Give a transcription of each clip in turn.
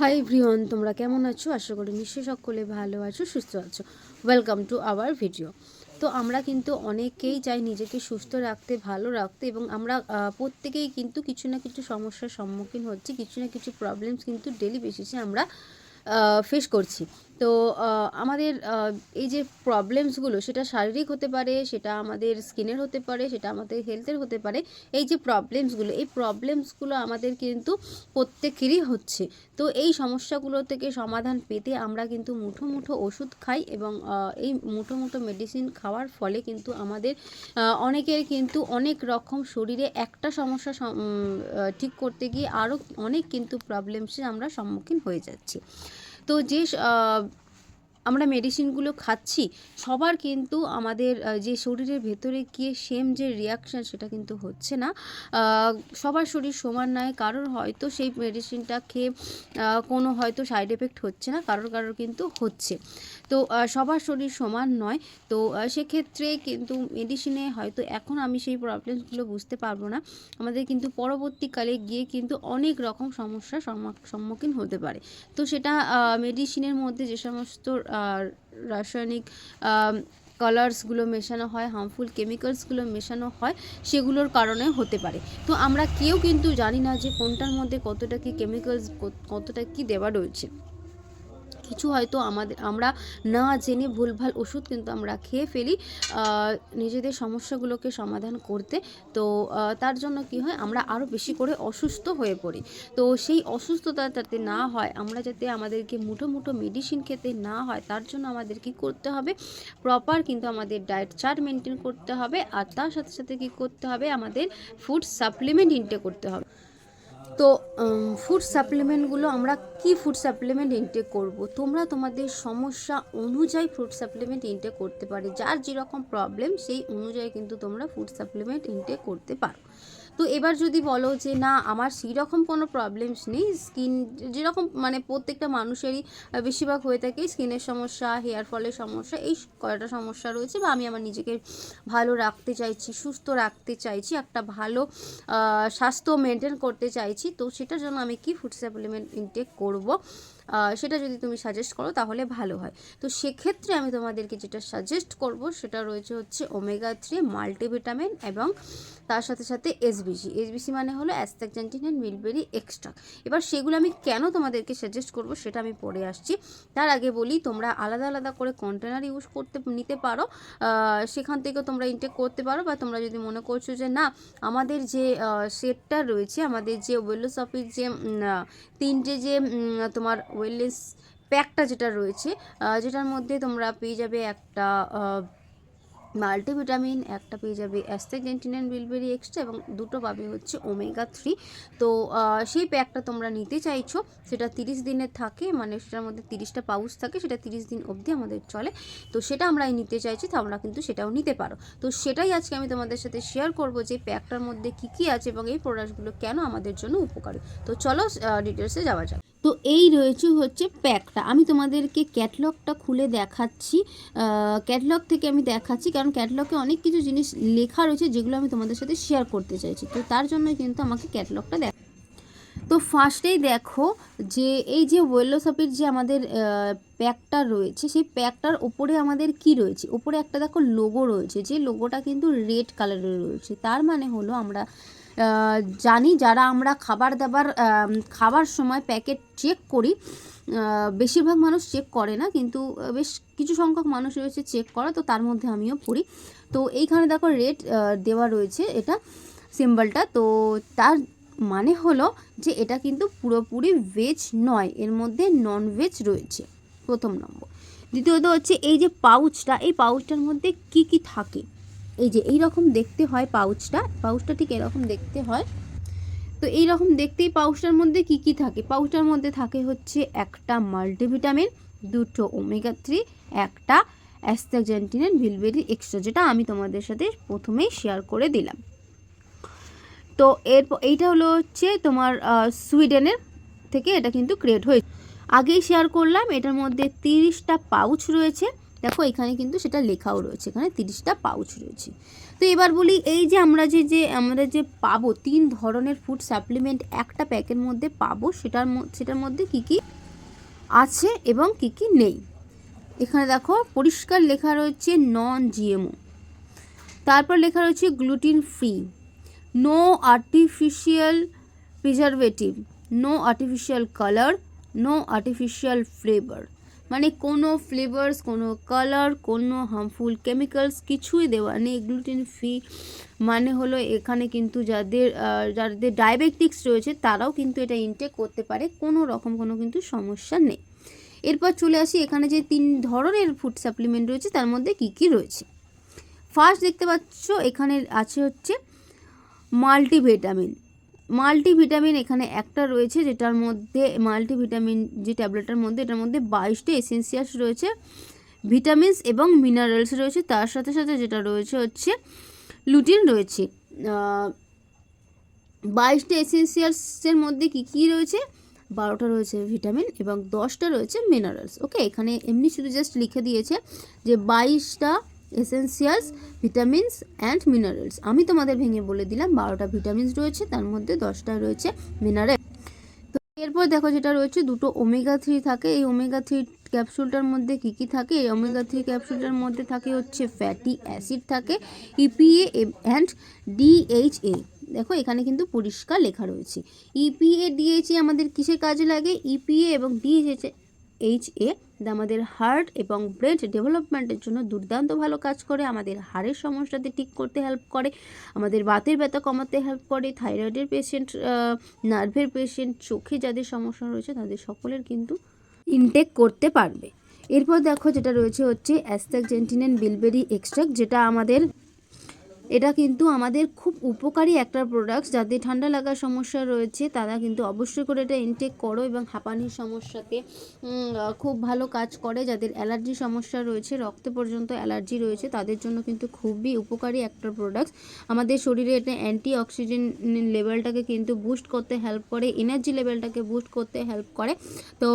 High ভ্রিয়ন তোমরা কেমন আছো? আশা করি নিশ্চয়ই সকলে ভালো আছো, সুস্থ আছো। ওয়েলকাম টু আওয়ার ভিডিও তো আমরা কিন্তু অনেকেই চাই নিজেকে সুস্থ রাখতে, ভালো রাখতে এবং আমরা প্রত্যেকেই কিন্তু কিছু না কিছু সমস্যার সম্মুখীন হচ্ছি, কিছু না কিছু প্রবলেমস কিন্তু ডেলি বেসিসে আমরা ফেস করছি। তো আমাদের এই যে প্রবলেমসগুলো সেটা শারীরিক হতে পারে, সেটা আমাদের স্কিনের হতে পারে, সেটা আমাদের হেলথের হতে পারে, এই যে প্রবলেমসগুলো এই প্রবলেমসগুলো আমাদের কিন্তু প্রত্যেকেরই হচ্ছে। তো এই সমস্যাগুলো থেকে সমাধান পেতে আমরা কিন্তু মুঠো মুঠো ওষুধ খাই এবং এই মুঠো মুঠো মেডিসিন খাওয়ার ফলে কিন্তু আমাদের অনেকের কিন্তু অনেক রকম শরীরে একটা সমস্যা ঠিক করতে গিয়ে আরও অনেক কিন্তু প্রবলেমসে আমরা সম্মুখীন হয়ে যাচ্ছি। তো যে আমরা মেডিসিনগুলো খাচ্ছি, সবার কিন্তু আমাদের যে শরীরের ভেতরে গিয়ে সেম যে রিয়াকশান সেটা কিন্তু হচ্ছে না। সবার শরীর সমান নয়, কারোর হয়তো সেই মেডিসিনটা খেয়ে কোনো হয়তো সাইড এফেক্ট হচ্ছে না, কারোর কারোর কিন্তু হচ্ছে। তো সবার শরীর সমান নয়। তো সেক্ষেত্রে কিন্তু মেডিসিনে হয়তো এখন আমি সেই প্রবলেমসগুলো বুঝতে পারব না। আমাদের কিন্তু পরবর্তীকালে গিয়ে কিন্তু অনেক রকম সমস্যার সম্মুখীন হতে পারে। তো সেটা মেডিসিনের মধ্যে যে সমস্ত রাসায়নিক কালার্সগুলো মেশানো হয় হার্মফুল কেমিক্যালসগুলো মেশানো হয়, সেগুলোর কারণে হতে পারে। তো আমরা কেউ কিন্তু জানি না যে কোনটার মধ্যে কতটা কি কেমিক্যালস কতটা কি দেওয়া রয়েছে। কিছু হয়তো আমাদের, আমরা না জেনে ভুলভাল ওষুধ কিন্তু আমরা খেয়ে ফেলি নিজেদের সমস্যাগুলোকে সমাধান করতে। তো তার জন্য কি হয়, আমরা আরও বেশি করে অসুস্থ হয়ে পড়ি। তো সেই অসুস্থতা যাতে না হয়, আমরা যাতে আমাদেরকে মুঠো মুঠো মেডিসিন খেতে না হয়, তার জন্য আমাদের কি করতে হবে? প্রপার কিন্তু আমাদের ডায়েট চার্ট মেনটেন করতে হবে, আর তার সাথে সাথে কি করতে হবে? আমাদের ফুড সাপ্লিমেন্ট ইনটেক করতে হবে। তো ফুড সাপ্লিমেন্টগুলো আমরা কি ফুড সাপ্লিমেন্ট ইনটেক করব? তোমরা তোমাদের সমস্যা অনুযায়ী ফুড সাপ্লিমেন্ট ইনটেক করতে পারে। যার যেরকম প্রবলেম সেই অনুযায়ী কিন্তু তোমরা ফুড সাপ্লিমেন্ট ইনটেক করতে পারো। তো এবার যদি বলো যে, না, আমার সেই রকম কোনো প্রবলেমস নেই। স্কিন যেরকম মানে প্রত্যেকটা মানুষেরই বেশিরভাগ হয়ে থাকে স্কিনের সমস্যা হেয়ার ফলের সমস্যা, এই কয়টা সমস্যা রয়েছে বা আমি আমার নিজেকে ভালো রাখতে চাইছি, সুস্থ রাখতে চাইছি, একটা ভালো স্বাস্থ্য মেনটেন করতে চাইছি। তো সেটার জন্য আমি কি ফুড সাপ্লিমেন্ট ইনটেক করব? সেটা যদি তুমি সাজেস্ট করো তাহলে ভালো হয়। তো সেক্ষেত্রে আমি তোমাদেরকে যেটা সাজেস্ট করব সেটা রয়েছে হচ্ছে ওমেগা থ্রি মাল্টিভিটামিন এবং তার সাথে সাথে এসবিসি এসবিসি মানে হলো অ্যাস্ট্যাকজেন্টিন অ্যান্ড মিলবেরি এক্সট্রা এবার সেগুলো আমি কেন তোমাদেরকে সাজেস্ট করব সেটা আমি পরে আসছি। তার আগে বলি, তোমরা আলাদা আলাদা করে কন্টেনার ইউজ করতে, নিতে পারো। সেখান থেকে তোমরা ইনটেক করতে পারো বা তোমরা যদি মনে করছ যে না, আমাদের যে সেটটা রয়েছে, আমাদের যে ওয়েলনেস অফিস যে তিনটে যে তোমার ওয়েলনেস প্যাকটা যেটা রয়েছে যেটার মধ্যে তোমরা পেয়ে যাবে একটা মাল্টিভিটামিন, একটা পেয়ে যাবে অ্যাস্টেজেন্টিন বিলবেরি এক্সট্রা এবং দুটো পাবে হচ্ছে ওমেগা থ্রি। তো সেই প্যাকটা তোমরা নিতে চাইছো, সেটা তিরিশ দিনের থাকে মানে সেটার মধ্যে তিরিশটা পাউচ থাকে, সেটা তিরিশ দিন অবধি আমাদের চলে। তো সেটা আমরা নিতে চাইছি, তোমরা কিন্তু সেটাও নিতে পারো। তো সেটাই আজকে আমি তোমাদের সাথে শেয়ার করব যে প্যাকটার মধ্যে কী কী আছে এবং এই প্রোডাক্টগুলো কেন আমাদের জন্য উপকারী। তো চলো ডিটেলসে যাওয়া যাক। তো এই রয়েছে হচ্ছে প্যাকটা। আমি তোমাদেরকে ক্যাটলগটা খুলে দেখাচ্ছি। ক্যাটলগ থেকে আমি দেখাচ্ছি কারণ ক্যাটলগে অনেক কিছু জিনিস লেখা রয়েছে যেগুলো আমি তোমাদের সাথে শেয়ার করতে চাইছি। তো তার জন্যই কিন্তু আমাকে ক্যাটলগটা দেখ তো ফার্স্টেই দেখো যে এই যে ওয়েলো ওয়েলোসপির যে আমাদের প্যাকটা রয়েছে, সেই প্যাকটার ওপরে আমাদের কি রয়েছে? ওপরে একটা দেখো লোগো রয়েছে, যে লোগোটা কিন্তু রেড কালারের রয়েছে। তার মানে হলো আমরা জানি যারা আমরা খাবার দাবার খাবার সময় প্যাকেট চেক করি বেশিরভাগ মানুষ চেক করে না, কিন্তু বেশ কিছু সংখ্যক মানুষ রয়েছে চেক করা, তো তার মধ্যে আমিও পড়ি। তো এইখানে দেখো রেড দেওয়া রয়েছে এটা সিম্বলটা তো তার মানে হলো যে এটা কিন্তু পুরোপুরি ভেজ নয়, এর মধ্যে নন ভেজ রয়েছে। প্রথম নম্বর। দ্বিতীয়ত হচ্ছে এই যে পাউচটা এই পাউচটার মধ্যে কি কি থাকে? এই যে এই রকম দেখতে হয় পাউচটা পাউচটা ঠিক এরকম দেখতে হয়। তো এই রকম দেখতেই পাউচটার মধ্যে কি কি থাকে? পাউচটার মধ্যে থাকে হচ্ছে একটা মাল্টিভিটামিন দুটো ওমেগা থ্রি একটা অ্যাস্টাজেন্টিনের ভিলবেরি এক্সট্রা যেটা আমি তোমাদের সাথে প্রথমেই শেয়ার করে দিলাম। তো এর এইটা হলো হচ্ছে তোমার সুইডেনের থেকে এটা কিন্তু ক্রিয়েট হয়েছে। আগেই শেয়ার করলাম, এটার মধ্যে তিরিশটা পাউচ রয়েছে। দেখো এখানে কিন্তু সেটা লেখাও রয়েছে, এখানে তিরিশটা পাউচ রয়েছে। তো এবার বলি, এই যে আমরা যে যে, আমরা যে পাবো, তিন ধরনের ফুড সাপ্লিমেন্ট একটা প্যাকের মধ্যে পাবো, সেটার সেটার মধ্যে কি কি আছে এবং কি কি নেই। এখানে দেখো, পরিষ্কার লেখা রয়েছে নন জিএমও তারপর লেখা রয়েছে gluten free no artificial preservative no artificial colour no artificial flavour মানে কোনো ফ্লেভার্স কোনো কালার কোনো হার্মফুল কেমিক্যালস কিছুই দেওয়া নেই। গ্লুটেন ফ্রি মানে হলো এখানে কিন্তু যাদের যাদের ডায়াবেটিক্স রয়েছে, তারাও কিন্তু এটা ইনটেক করতে পারে। কোনো রকম কোনো কিন্তু সমস্যা নেই। এরপর চলে আসি, এখানে যে তিন ধরনের ফুড সাপ্লিমেন্ট রয়েছে, তার মধ্যে কি কি রয়েছে? ফার্স্ট দেখতে পাচ্ছ, এখানে আছে হচ্ছে মাল্টিভিটামিন। মাল্টিভিটামিন এখানে একটা রয়েছে যেটার মধ্যে, মাল্টিভিটামিন যে ট্যাবলেটের মধ্যে, এটার মধ্যে বাইশটা এসেন্সিয়ালস রয়েছে। ভিটামিনস এবং মিনারেলস রয়েছে। তার সাথে সাথে যেটা রয়েছে হচ্ছে লুটিন রয়েছে। বাইশটা এসেন্সিয়ালসের মধ্যে কি কি রয়েছে? বারোটা রয়েছে ভিটামিন এবং দশটা রয়েছে মিনারেলস। ওকে, এখানে এমনি শুধু জাস্ট লিখে দিয়েছে যে বাইশটা এসেন্সিয়ালস ভিটামিনস অ্যান্ড মিনারেলস আমি তোমাদের ভেঙে বলে দিলাম, বারোটা ভিটামিনস রয়েছে, তার মধ্যে দশটা রয়েছে মিনারেল তো এরপর দেখো যেটা রয়েছে, দুটো ওমেগা থ্রি থাকে। এই ওমেগা থ্রি ক্যাপসুলটার মধ্যে কি কি থাকে? এই ওমেগা থ্রি ক্যাপসুলটার মধ্যে থাকে হচ্ছে ফ্যাটি অ্যাসিড থাকে E ইপিএ অ্যান্ড ডিএইচএ দেখো, এখানে কিন্তু পরিষ্কার লেখা রয়েছে। E ইপিএ ডিএইচএ আমাদের কিসে কাজে লাগে? E ইপিএ এবং ডিএইচএ এইচ এ আমাদের হার্ট এবং ব্রেন ডেভেলপমেন্টের জন্য দুর্দান্ত ভালো কাজ করে, আমাদের হাড়ের সমস্যাতে ঠিক করতে হেল্প করে, আমাদের বাতের ব্যথা কমাতে হেল্প করে থাইরয়েডের পেশেন্ট নার্ভের পেশেন্ট চোখে যাদের সমস্যা রয়েছে তাদের সকলের কিন্তু ইনটেক করতে পারবে। এরপর দেখো যেটা রয়েছে হচ্ছে অ্যাস্ট্যাকজেন্টিনেন বিলবেরি এক্সট্রাক্ট যেটা আমাদের এটা কিন্তু আমাদের খুব উপকারী একটা প্রোডাক্ট যাদের ঠান্ডা লাগার সমস্যা রয়েছে, তারা কিন্তু অবশ্যই করে এটা ইনটেক করো এবং হাঁপানির সমস্যাতে খুব ভালো কাজ করে। যাদের অ্যালার্জি সমস্যা রয়েছে, রক্তে পর্যন্ত অ্যালার্জি রয়েছে, তাদের জন্য কিন্তু খুবই উপকারী একটা প্রোডাক্ট আমাদের শরীরে এটা অ্যান্টি অক্সিজেন লেভেলটাকে কিন্তু বুস্ট করতে হেল্প করে এনার্জি লেভেলটাকে বুস্ট করতে হেল্প করে। তো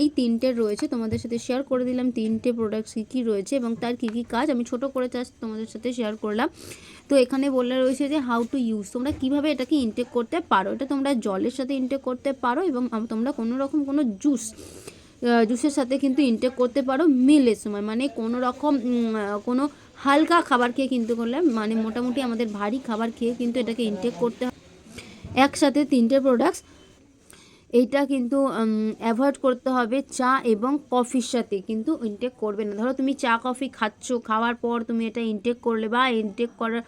এই তিনটে রয়েছে, তোমাদের সাথে শেয়ার করে দিলাম তিনটে প্রোডাক্টস কী কী রয়েছে এবং তার কী কী কাজ। আমি ছোট করে জাস্ট তোমাদের সাথে শেয়ার করলাম। তো এখানে বলে রয়েছে যে হাউ টু ইউজ তোমরা কীভাবে এটাকে ইনটেক করতে পারো? এটা তোমরা জলের সাথে ইনটেক করতে পারো এবং তোমরা কোনো রকম কোনো জুস জুসের সাথে কিন্তু ইনটেক করতে পারো মিলের সময়। মানে কোনো রকম কোনো হালকা খাবার খেয়ে কিন্তু করলে মানে মোটামুটি আমাদের ভারী খাবার খেয়ে কিন্তু এটাকে ইনটেক করতে হয়। একসাথে তিনটে প্রোডাক্টস এইটা কিন্তু অ্যাভয়েড করতে হবে চা এবং কফির সাথে। কিন্তু ইনটেক করবে না। ধরো তুমি চা কফি খাচ্ছ, খাওয়ার পর তুমি এটা ইনটেক করলে বা ইনটেক করার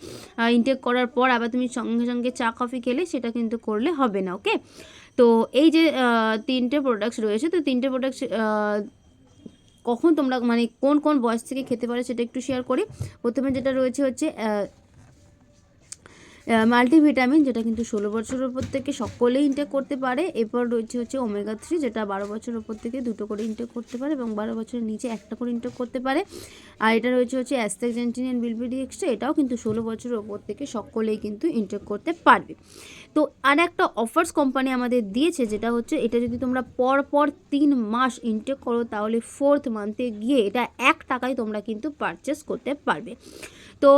ইনটেক করার পর আবার তুমি সঙ্গে সঙ্গে চা কফি খেলে সেটা কিন্তু করলে হবে না ওকে তো এই যে তিনটে প্রোডাক্টস রয়েছে, তো তিনটে প্রোডাক্টস কখন তোমরা মানে কোন কোন বয়স থেকে খেতে পারো সেটা একটু শেয়ার করি। প্রথমে যেটা রয়েছে হচ্ছে মাল্টিভিটামিন যেটা কিন্তু ষোলো বছরের উপর থেকে সকলেই ইনটেক করতে পারে। এরপর রয়েছে হচ্ছে ওমেগা থ্রি যেটা বারো বছরের উপর থেকে দুটো করে ইনটেক করতে পারে এবং বারো বছরের নিচে একটা করে ইনটেক করতে পারে। আর এটা রয়েছে হচ্ছে অ্যাস্ট্যাকজেন্টিনিয়ান বিলবিডি এক্সট্রা এটাও কিন্তু ষোলো বছরের উপর থেকে সকলেই কিন্তু ইনটেক করতে পারবে। তো আর একটা অফার্স কোম্পানি আমাদের দিয়েছে, যেটা হচ্ছে এটা যদি তোমরা পর পর তিন মাস ইনটেক করো, তাহলে ফোর্থ মান্থে গিয়ে এটা এক টাকায় তোমরা কিন্তু পারচেস করতে পারবে। তো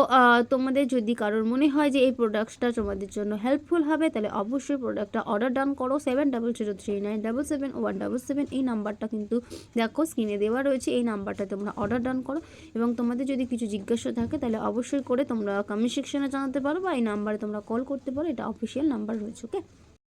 তোমাদের যদি কারোর মনে হয় যে এই প্রোডাক্টটা তোমাদের জন্য হেল্পফুল হবে, তাহলে অবশ্যই প্রোডাক্টটা অর্ডার ডান করো। Seven double zero three nine double seven one double seven এই নাম্বারটা কিন্তু দেখো স্ক্রিনে দেওয়া রয়েছে। এই নাম্বারটা তোমরা অর্ডার ডান করো। এবং তোমাদের যদি কিছু জিজ্ঞাসা থাকে, তাহলে অবশ্যই করে তোমরা কমেন্ট সেকশনে জানাতে পারো বা এই নাম্বারে তোমরা কল করতে পারো। এটা অফিসিয়াল নাম্বার রয়েছে ওকে